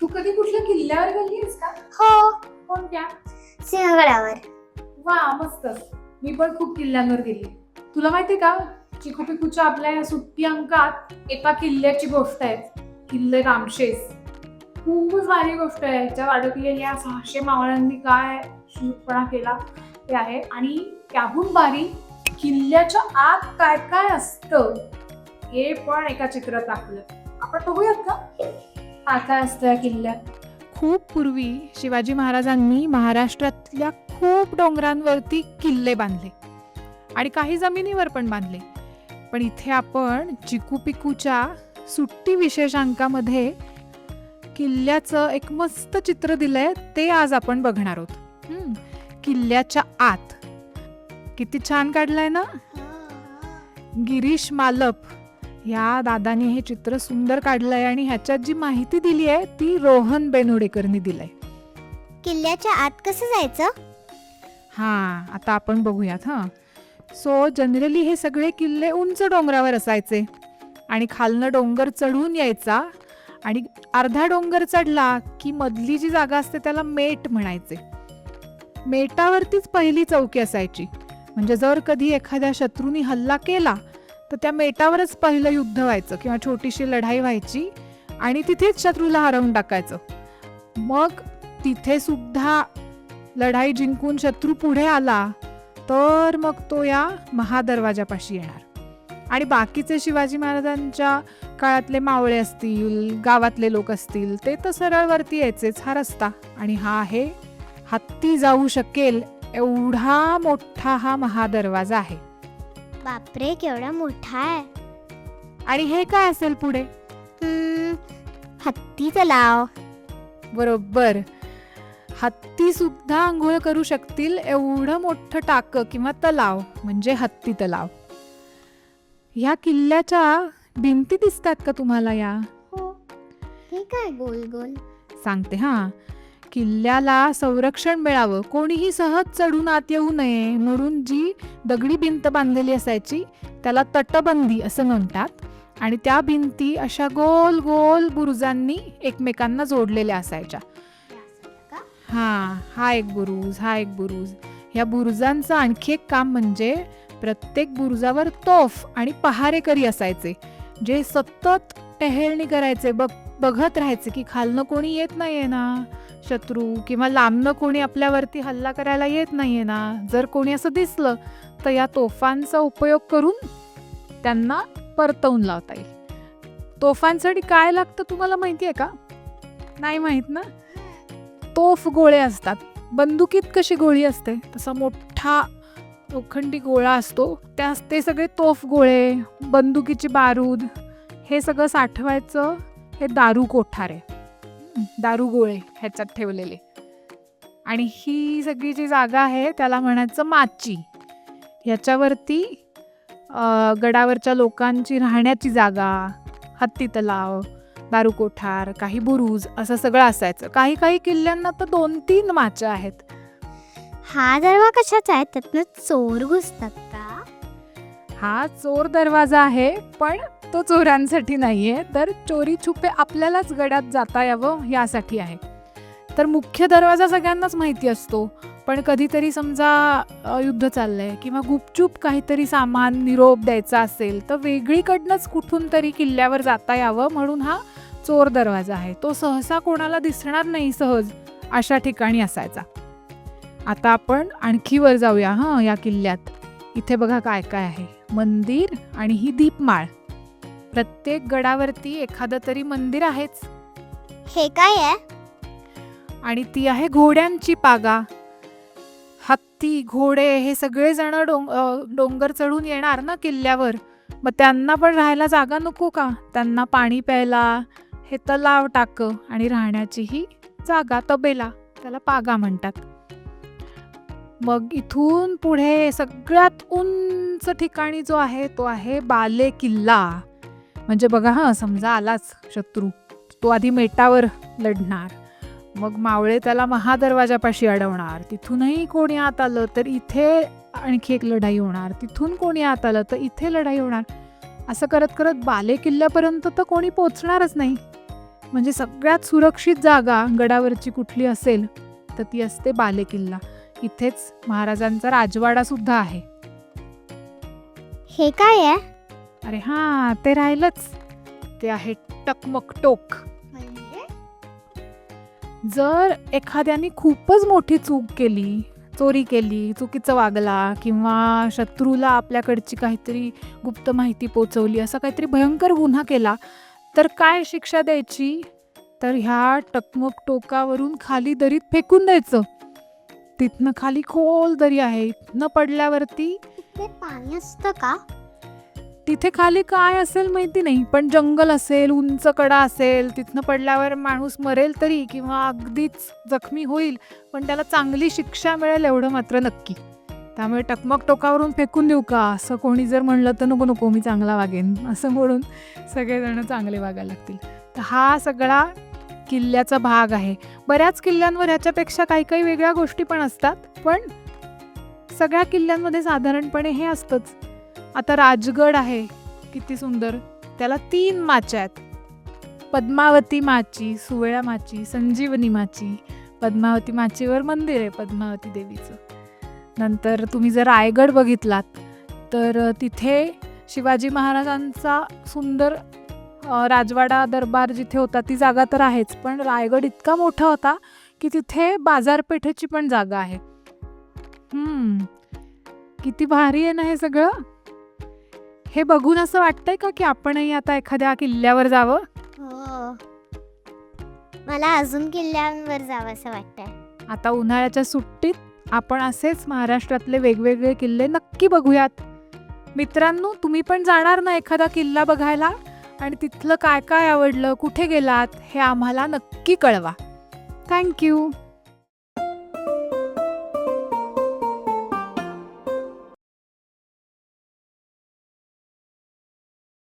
तू कधी कुठल्या किल्ल्यावर गेलीस का? हो. कोणत्या? सिंहगडावर. वा मस्त. मी पण खूप किल्ल्यांवर गेली. तुला माहितीये का? चिकू पिकूच्या आपल्या या सुट्टी अंकात एका किल्ल्याची गोष्ट आहे. किल्ले रामशेस. खूपच भारी गोष्ट आहे. ज्या अडकलेल्या सहाशे मावळ्यांनी काय शूटपणा केला ते आहे. आणि त्याहून भारी किल्ल्याच्या आत काय काय असतं हे पण एका चित्रात दाखवलं. आपण बघूयात का? काय असतं खूप पूर्वी शिवाजी महाराजांनी महाराष्ट्रातल्या खूप डोंगरांवरती किल्ले बांधले आणि काही जमिनीवर पण बांधले. पण इथे आपण चिकू पिकूच्या सुट्टी विशेषांकामध्ये किल्ल्याचं एक मस्त चित्र दिलंय ते आज आपण बघणार आहोत. हम्म, किल्ल्याच्या आत. किती छान काढलंय ना? गिरीश मालप. ह्या दादाने हे चित्र सुंदर काढलंय आणि ह्याच्यात जी माहिती दिली आहे ती रोहन बेनोडेकरनी दिलंय. किल्ल्याच्या आत कसं जायचं? हां आता आपण बघूयात हां. सो जनरली हे सगळे किल्ले उंच डोंगरावर असायचे. आणि खालनं डोंगर चढून यायचा आणि अर्धा डोंगर चढला की मधली जी जागा असते त्याला मेट म्हणायचे. मेटावरतीच पहिली चौकी असायची. म्हणजे जर कधी एखाद्या शत्रूनी हल्ला केला तर त्या मेटावरच पहिलं युद्ध व्हायचं किंवा छोटीशी लढाई व्हायची आणि तिथेच शत्रूला हरवून टाकायचं. मग तिथे सुद्धा लढाई जिंकून शत्रू पुढे आला तर मग तो या महादरवाजापाशी येणार. आणि बाकीचे शिवाजी महाराजांच्या काळातले मावळे असतील गावातले लोक असतील ते तर सरळ वरती यायचेच हा रस्ता. आणि हा आहे हत्ती जाऊ शकेल एवढा मोठा हा महादरवाजा आहे. बापरे केवढा मोठा आहे. आणि हे काय असेल पुढे? हम्म, हत्ती तलाव. बरोबर. हत्ती सुद्धा आंघोळ करू शकतील एवढं मोठं टाक किंवा तलाव म्हणजे हत्ती तलाव. ह्या किल्ल्याच्या भिंती दिसतात का तुम्हाला या? हो. हे काय? गोल गोल. सांगते हा. किल्ल्याला संरक्षण मिळावं. कोणीही सहज चढून आत येऊ नये म्हणून जी दगडी भिंत बांधलेली असायची त्याला तटबंदी असं म्हणतात. आणि त्या भिंती अशा गोल गोल बुरुजांनी एकमेकांना जोडलेल्या असायच्या. हा हा एक बुरुज हा एक बुरुज. ह्या बुरुजांचं आणखी एक काम म्हणजे प्रत्येक बुरुजावर तोफ आणि पहारेकरी असायचे. जे सतत टेहेळणी करायचे बघ बघत राहायचे की खालनं कोणी येत नाहीये ना? शत्रू किंवा लांबनं कोणी आपल्यावरती हल्ला करायला येत नाहीये ना? जर कोणी असं दिसलं तर या तोफांचा उपयोग करून त्यांना परतवून लावता येईल. तोफांसाठी काय लागतं तुम्हाला माहिती आहे का? नाही माहीत ना? तोफ गोळे असतात. बंदुकीत कशी गोळी असते? तसा मोठा लोखंडी गोळा असतो. त्या ते सगळे तोफ गोळे बंदुकीची बारूद हे सगळं साठवायचं हे दारू कोठारे. आहे दारू गोळे ह्याच्यात ठेवलेले. आणि ही सगळी जी जागा आहे त्याला म्हणायचं माची. ह्याच्यावरती गडावरच्या लोकांची राहण्याची जागा हत्ती तलाव दारू कोठार काही बुरुज असं सगळं असायचं. काही काही किल्ल्यांना तर दोन तीन माच्या आहेत. हा दरवा कशाचा आहे? त्यातनं चोर घुसतात का? हा चोर दरवाजा आहे पण तो चोरांसाठी नाहीये. तर चोरी छुपे आपल्यालाच गडात जाता यावं यासाठी आहे. तर मुख्य दरवाजा सगळ्यांनाच माहिती असतो. पण कधीतरी समजा युद्ध चाललंय किंवा गुपचूप काहीतरी सामान निरोप द्यायचा असेल तर वेगळीकडनंच कुठून तरी किल्ल्यावर जाता यावं म्हणून हा चोर दरवाजा आहे. तो सहसा कोणाला दिसणार नाही सहज अशा ठिकाणी असायचा. आता आपण आणखी वर जाऊया हां या किल्ल्यात. इथे बघा काय काय आहे. मंदिर आणि ही दीपमाळ. प्रत्येक गडावरती एखादं तरी मंदिर आहेच. हे काय आहे? आणि ती आहे घोड्यांची पागा. हत्ती घोडे हे सगळे जण डोंग अ, डोंगर चढून येणार ना किल्ल्यावर. मग त्यांना पण राहायला जागा नको का? त्यांना पाणी प्यायला हे तलाव टाक आणि राहण्याची ही जागा तबेला. त्याला पागा म्हणतात. मग इथून पुढे सगळ्यात उंच ठिकाणी जो आहे तो आहे बाले किल्ला म्हणजे बघा हां समजा आलाच शत्रू. तो आधी मेटावर लढणार. मग मावळे त्याला महादरवाजापाशी अडवणार. तिथूनही कोणी आत आलं तर इथे आणखी एक लढाई होणार. तिथून कोणी आत आलं तर इथे लढाई होणार. असं करत करत बाले किल्ल्यापर्यंत तर कोणी पोचणारच नाही. म्हणजे सगळ्यात सुरक्षित जागा गडावरची कुठली असेल तर ती असते बालेकिल्ला. इथेच महाराजांचा राजवाडा सुद्धा आहे. हे काय आहे? अरे हा ते राहिलंच. ते आहे टकमक टोक. म्हणजे? जर एखाद्याने खूपच मोठी चूक केली चोरी केली चुकीचं वागला किंवा शत्रूला आपल्याकडची काहीतरी गुप्त माहिती पोचवली असा काहीतरी भयंकर गुन्हा केला तर काय शिक्षा द्यायची? तर ह्या टकमक टोकावरून खाली दरीत फेकून द्यायचं. तिथनं खाली खोल दरी आहे. न पडल्यावरती? ते पाणी असतं का? तिथे खाली काय असेल माहिती नाही पण जंगल असेल उंच कडा असेल तिथनं पडल्यावर माणूस मरेल तरी किंवा अगदीच जखमी होईल पण त्याला चांगली शिक्षा मिळेल एवढं मात्र नक्की. त्यामुळे टकमक टोकावरून फेकून देऊ का? असं कोणी जर म्हणलं तर नको नको मी चांगला वागेन. असं म्हणून सगळेजण चांगले वागायला लागतील. तर हा सगळा किल्ल्याचा भाग आहे. बऱ्याच किल्ल्यांवर ह्याच्यापेक्षा काही काही वेगळ्या गोष्टी पण असतात. पण सगळ्या किल्ल्यांमध्ये साधारणपणे हे असतंच. आता राजगड आहे. किती सुंदर. त्याला तीन माच्या आहेत. पद्मावती माची सुवेळा माची संजीवनी माची. पद्मावती माचीवर मंदिर आहे पद्मावती देवीचं. नंतर तुम्ही जर रायगड बघितलात तर तिथे शिवाजी महाराजांचा सुंदर राजवाडा दरबार जिथे होता ती जागा तर आहेच पण रायगड इतका मोठा होता की तिथे बाजारपेठेची पण जागा आहे. हम्म, किती भारी आहे ना हे सगळं? हे बघून असं वाटतंय का की आपणही आता एखाद्या किल्ल्यावर जावं? हो. मला अजून किल्ल्यांवर जावं असं वाटतंय. आता उन्हाळ्याच्या सुट्टीत आपण असेच महाराष्ट्रातले वेगवेगळे किल्ले नक्की बघूयात. मित्रांनो तुम्ही पण जाणार ना एखादा किल्ला बघायला? आणि तिथलं काय काय आवडलं कुठे गेलात हे आम्हाला नक्की कळवा. थँक्यू